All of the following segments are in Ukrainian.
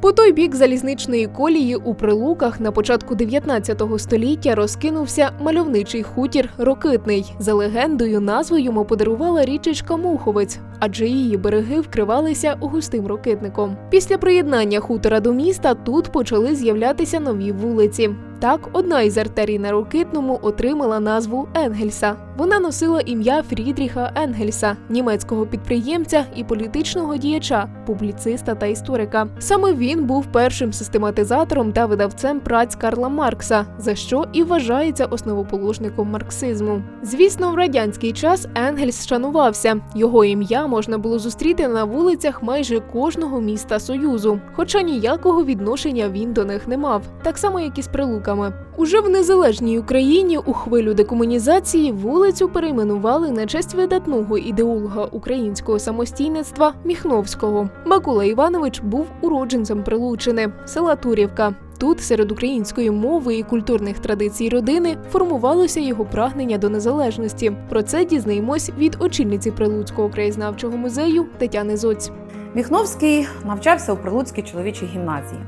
По той бік залізничної колії у прилуках на початку 19 століття розкинувся мальовничий хутір Рокитний. За легендою, назву йому подарувала річечка Муховець, адже її береги вкривалися густим рокитником. Після приєднання хутора до міста тут почали з'являтися нові вулиці. Так, одна із артерій на Рокитному отримала назву Енгельса. Вона носила ім'я Фрідріха Енгельса, німецького підприємця і політичного діяча, публіциста та історика. Саме він був першим систематизатором та видавцем праць Карла Маркса, за що і вважається основоположником марксизму. Звісно, в радянський час Енгельс шанувався. Його ім'я можна було зустріти на вулицях майже кожного міста Союзу, хоча ніякого відношення він до них не мав, так само як і з прилуками. Уже в незалежній Україні у хвилю декомунізації вулицю перейменували на честь видатного ідеолога українського самостійництва Міхновського. Микола Іванович був уродженцем Прилучини, села Турівка. Тут, серед української мови і культурних традицій родини, формувалося його прагнення до незалежності. Про це дізнаємось від очільниці Прилуцького краєзнавчого музею Тетяни Зоць. Міхновський навчався у Прилуцькій чоловічій гімназії.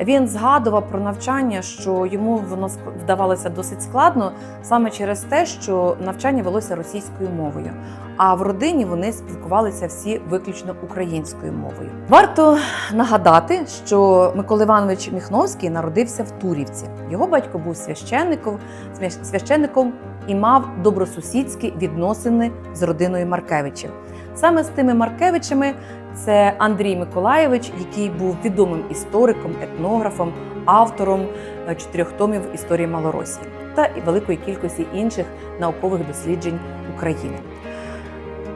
Він згадував про навчання, що йому воно вдавалося досить складно саме через те, що навчання велося російською мовою. А в родині вони спілкувалися всі виключно українською мовою. Варто нагадати, що Микола Іванович Міхновський народився в Турівці. Його батько був священником, свя- священником і мав добросусідські відносини з родиною Маркевичів. Саме з тими Маркевичами це Андрій Миколаєвич, який був відомим істориком, етнографом, автором е, чотирьох томів історії Малоросії та і великої кількості інших наукових досліджень України.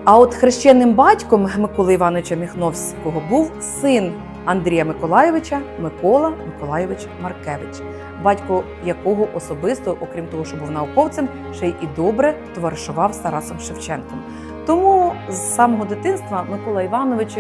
А от хрещеним батьком Миколи Івановича Міхновського був син Андрія Миколаєвича Микола Миколаєвич Маркевич, батько якого особисто, окрім того, що був науковцем, ще й і добре товаришував з Тарасом Шевченком. Тому з самого дитинства Микола Іванович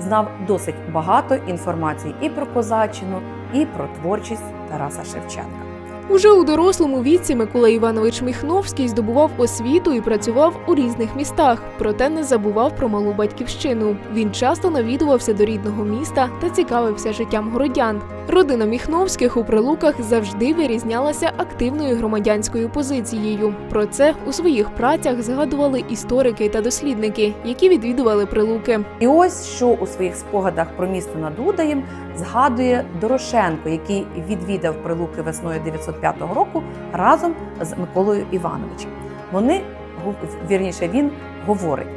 знав досить багато інформації і про козаччину, і про творчість Тараса Шевченка. Уже у дорослому віці Микола Іванович Міхновський здобував освіту і працював у різних містах, проте не забував про малу батьківщину. Він часто навідувався до рідного міста та цікавився життям городян. Родина Міхновських у прилуках завжди вирізнялася активною громадянською позицією. Про це у своїх працях згадували історики та дослідники, які відвідували прилуки. І ось що у своїх спогадах про місто над Удаєм згадує Дорошенко, який відвідав прилуки весною 905 року разом з Миколою Івановичем. Вони вірніше, він говорить: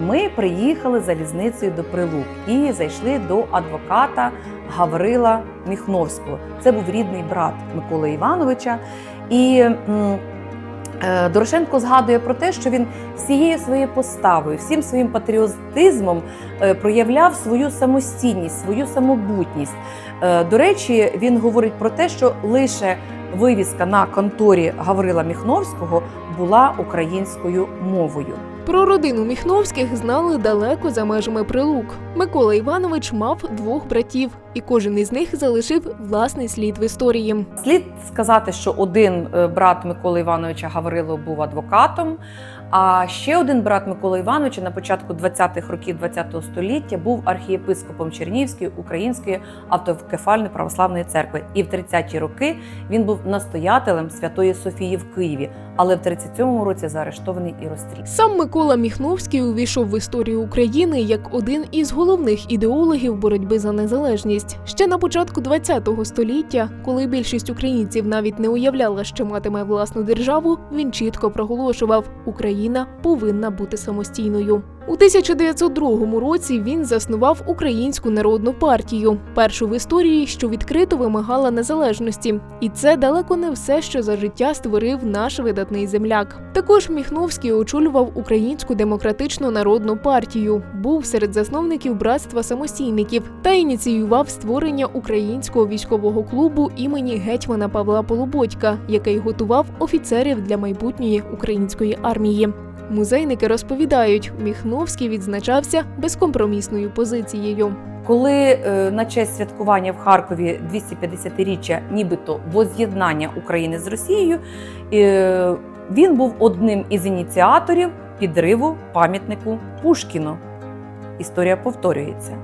ми приїхали залізницею до прилук і зайшли до адвоката Гаврила Міхновського. Це був рідний брат Миколи Івановича. І е, Дорошенко згадує про те, що він всією своєю поставою, всім своїм патріотизмом е, проявляв свою самостійність, свою самобутність. Е, До речі, він говорить про те, що лише вивіска на конторі Гаврила Міхновського була українською мовою. Про родину Міхновських знали далеко за межами прилук. Микола Іванович мав двох братів, і кожен із них залишив власний слід в історії. Слід сказати, що один е, брат Миколи Івановича Гаврило був адвокатом, а ще один брат Миколи Івановича на початку 20-х років ХХ століття був архієпископом Чернігівської Української автокефальної православної церкви. І в 30-ті роки він був настоятелем Святої Софії в Києві, але в 37-му році заарештований і розстріляний. Сам Микола Міхновський увійшов в історію України як один із головних ідеологів боротьби за незалежність. Ще на початку ХХ століття, коли більшість українців навіть не уявляла, що матиме власну державу, він чітко проголошував: Україна повинна бути самостійною. У 1902 році він заснував Українську народну партію, першу в історії, що відкрито вимагала незалежності. І це далеко не все, що за життя створив наш видатний земляк. Також Міхновський очолював Українську демократичну народну партію, був серед засновників братства самостійників та ініціював створення українського військового клубу імені гетьмана Павла Полуботька, який готував офіцерів для майбутньої української армії. Музейники розповідають, Міхновський відзначався безкомпромісною позицією. Коли е, на честь святкування в Харкові 250-річчя нібито воз'єднання України з Росією, е, він був одним із ініціаторів підриву пам'ятнику Пушкіну. Історія повторюється.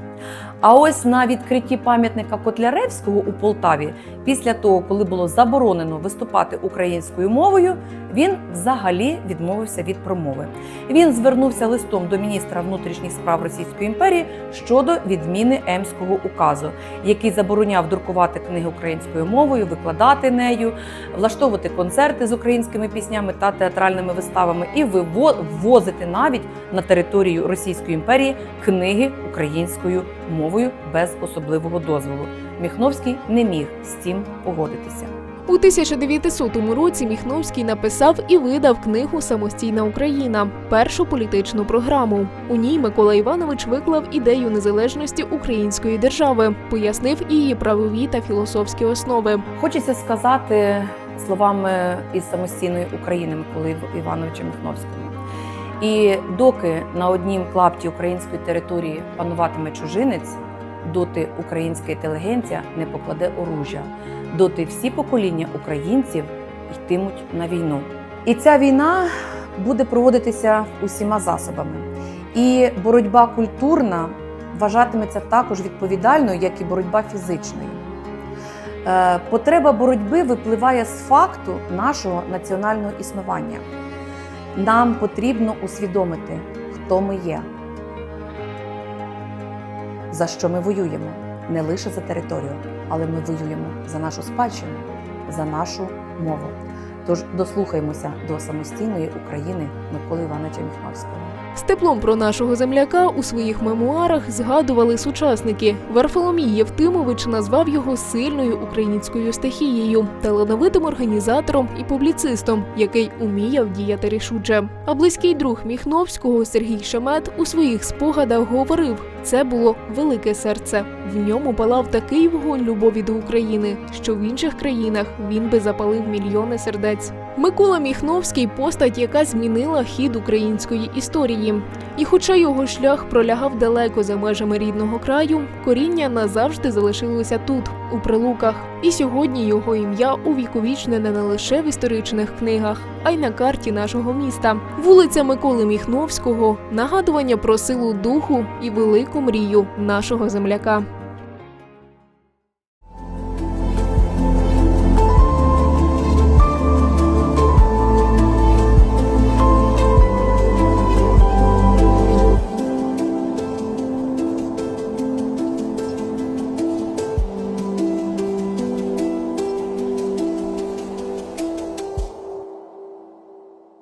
А ось на відкритті пам'ятника Котляревського у Полтаві, після того, коли було заборонено виступати українською мовою, він взагалі відмовився від промови. Він звернувся листом до міністра внутрішніх справ Російської імперії щодо відміни Емського указу, який забороняв друкувати книги українською мовою, викладати нею, влаштовувати концерти з українськими піснями та театральними виставами і виво- ввозити навіть на територію Російської імперії книги українською мовою без особливого дозволу. Міхновський не міг з цим погодитися. У 1900 році Міхновський написав і видав книгу Самостійна Україна першу політичну програму. У ній Микола Іванович виклав ідею незалежності української держави, пояснив її правові та філософські основи. Хочеться сказати словами із самостійної України Миколи Івановича Міхновського. І доки на однім клапті української території пануватиме чужинець, доти українська інтелігенція не покладе оружя, доти всі покоління українців йтимуть на війну. І ця війна буде проводитися усіма засобами. І боротьба культурна вважатиметься також відповідальною, як і боротьба фізичною. Е, Потреба боротьби випливає з факту нашого національного існування. Нам потрібно усвідомити, хто ми є, за що ми воюємо не лише за територію, але ми воюємо за нашу спадщину, за нашу мову. Тож дослухаємося до самостійної України Миколи Івановича Міхновського. З теплом про нашого земляка у своїх мемуарах згадували сучасники. Варфоломій Євтимович назвав його сильною українською стихією, талановитим організатором і публіцистом, який уміяв діяти рішуче. А близький друг Міхновського Сергій Шемет у своїх спогадах говорив: це було велике серце. В ньому палав такий вогонь любові до України, що в інших країнах він би запалив мільйони сердець. Микола Міхновський постать, яка змінила хід української історії. І хоча його шлях пролягав далеко за межами рідного краю, коріння назавжди залишилося тут, у прилуках. І сьогодні його ім'я увіковічнене не лише в історичних книгах, а й на карті нашого міста. Вулиця Миколи Міхновського нагадування про силу духу і велику мрію нашого земляка.